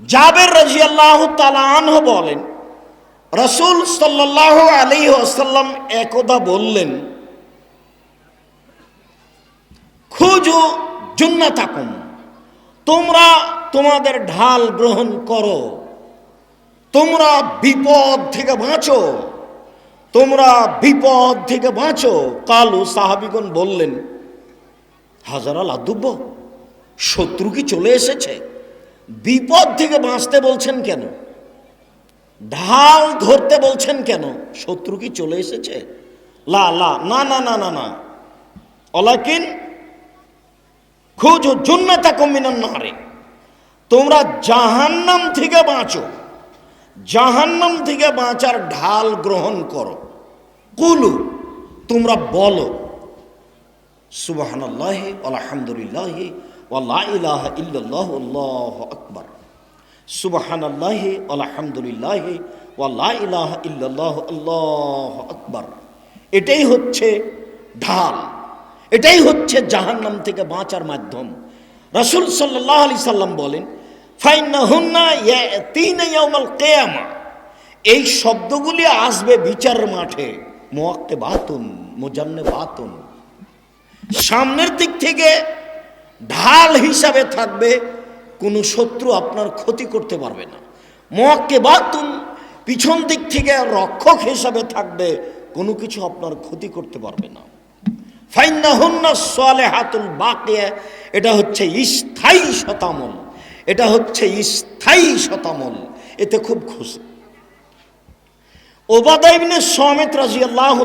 জাবের রাজি আল্লাহ তালাহ বলেন, রসুল সাল্লাহ আলী আসাল্লাম একদা বললেন, খুঁজো জুন্নাতাকুম, তোমরা তোমাদের ঢাল গ্রহণ করো, তোমরা বিপদ থেকে বাঁচো, তোমরা বিপদ থেকে বাঁচো, কালু সাহাবিগণ বললেন, হাজার আল আদুব্য শত্রু কি চলে এসেছে? বিপদ থেকে বাঁচতে বলছেন কেন? ঢাল ধরতে বলছেন কেন? শত্রু কি চলে এসেছে? লা লা, না না না না না। অলাকিন খুঁজো জুন্নাতা কমিনান নারে। তোমরা জাহান্নাম থেকে বাঁচো। জাহান্নাম থেকে বাঁচার ঢাল গ্রহণ করো। কুলু, তোমরা বলো, সুবাহানাল্লাহ আলহামদুলিল্লাহ ইলাহা আকবার। ইলাহা এটাই হচ্ছে ঢাল। এটাই হচ্ছে জাহান্নাম থেকে বাঁচার মাধ্যম। রাসূল সাল্লাল্লাহু আলাইহি সাল্লাম বলেন এই শব্দগুলি আসবে বিচার মাঠে। মোয়াক্কে বাতুন মোজান্নে বাতুন সামনের দিক থেকে ঢাল হিসাবে থাকবে, কোনো শত্রু আপনার ক্ষতি করতে পারবে না। মোয়াক্কে বাতুন পিছন দিক থেকে রক্ষক হিসাবে থাকবে, কোনো কিছু আপনার ক্ষতি করতে পারবে না। সালেহাতুল বাকিয়া, এটা হচ্ছে স্থায়ী শতামল এটা হচ্ছে স্থায়ী শতামল এতে খুব খুশি। ওবাদাইবিনে সমেত রাজি আল্লাহ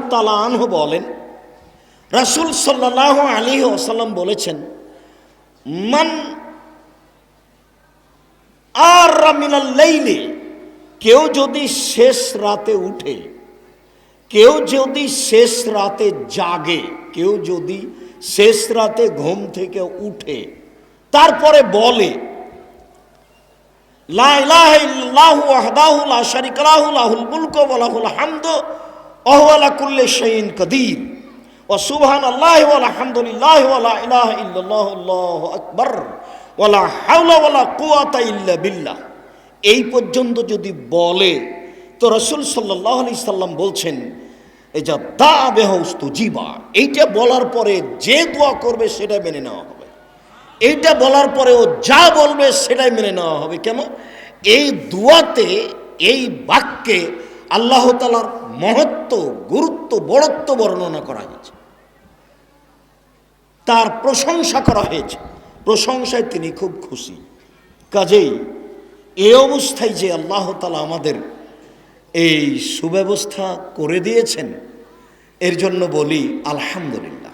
আনহু বলেন, রাসুল সাল্লাহ আলী ওসাল্লাম বলেছেন মান আর রামিনাল্লাইলে কেউ যদি শেষ রাতে উঠে, কেউ যদি শেষ রাতে জাগে, কেউ যদি শেষ রাতে ঘুম থেকে উঠে, তারপরে বলে লাহুল হামদু, ওয়া আলা কুল্লি শাইইন কাদির। ওয়া আলহামদুলিল্লাহি ওয়া লা ইলাহা ইল্লাল্লাহু, আল্লাহু আকবার ওয়া লা হাওলা ওয়া লা কুওয়াতা ইল্লা বিল্লাহ। এই পর্যন্ত যদি বলে, তো রাসূল সাল্লাল্লাহু আলাইহি সাল্লাম বলছেন এই যা দা বেহস্তু জীবা এইটা বলার পরে যে দোয়া করবে সেটা মেনে নেওয়া হবে। এইটা বলার পরে ও যা বলবে সেটাই মেনে নেওয়া হবে। কেন এই দুয়াতে, এই বাক্যে আল্লাহ তালার মহত্ব, গুরুত্ব, বড়ত্ব বর্ণনা করা হয়েছে। তার প্রশংসা করা হয়েছে। প্রশংসায় তিনি খুব খুশি। কাজেই এ অবস্থায় যে আল্লাহ তালা আমাদের এই সুব্যবস্থা করে দিয়েছেন, এর জন্য বলি আলহামদুলিল্লাহ।